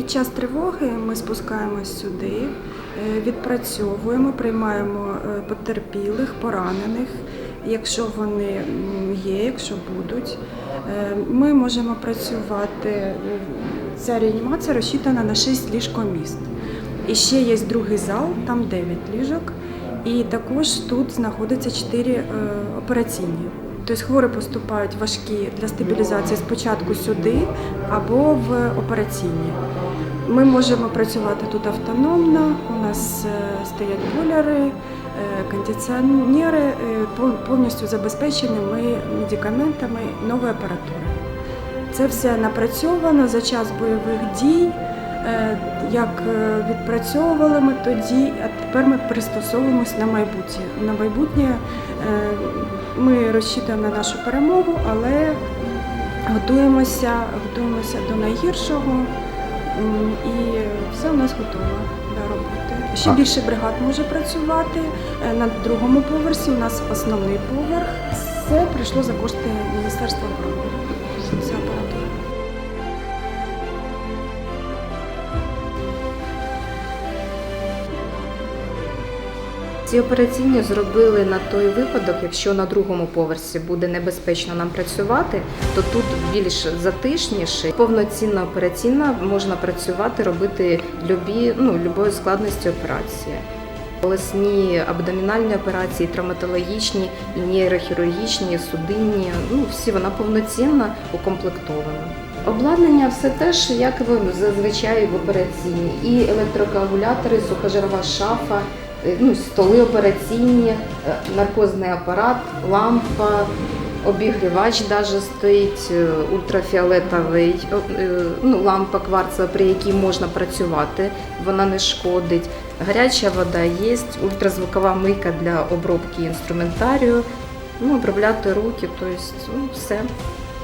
Під час тривоги ми спускаємось сюди, е, відпрацьовуємо, приймаємо е, потерпілих, поранених, якщо вони є, якщо будуть. Е, Ми можемо працювати. Ця реанімація розчитана на 6 ліжкоміст. І ще є другий зал, там 9 ліжок. І також тут знаходиться 4 е, операційні. Тобто хворі поступають важкі для стабілізації спочатку сюди або в операційні. Ми можемо працювати тут автономно. У нас е, стоять бойлери, е, кондиціонери, е, повністю забезпечені ми медикаментами нової апаратури. Це все напрацьовано за час бойових дій. Як відпрацьовували ми тоді, а тепер ми пристосовуємось на майбутнє. На майбутнє ми розчитуємо на нашу перемогу, але готуємося, готуємося до найгіршого і все у нас готово до роботи. Ще більше бригад може працювати Е, на другому поверсі. У нас основний поверх. Все прийшло за кошти Міністерства оборони. Ці операційні зробили на той випадок, якщо на другому поверсі буде небезпечно нам працювати, то тут більш затишніше. Повноцінна операційна можна працювати, робити любі, ну, любої складності операції. Колесні абдомінальні операції, травматологічні, і нейрохірургічні, судинні, ну всі вона повноцінна, укомплектована. Обладнання все теж, як ви зазвичай в операційній. І електрокоагулятори, сухожирова шафа, ну, столи операційні, е, наркозний апарат, лампа, обігрівач даже стоїть, е, ультрафіолетовий, е, ну, лампа кварцева, при якій можна працювати, вона не шкодить. Гаряча вода є, ультразвукова мийка для обробки інструментарію, ну, обробляти руки, тобто ну, все.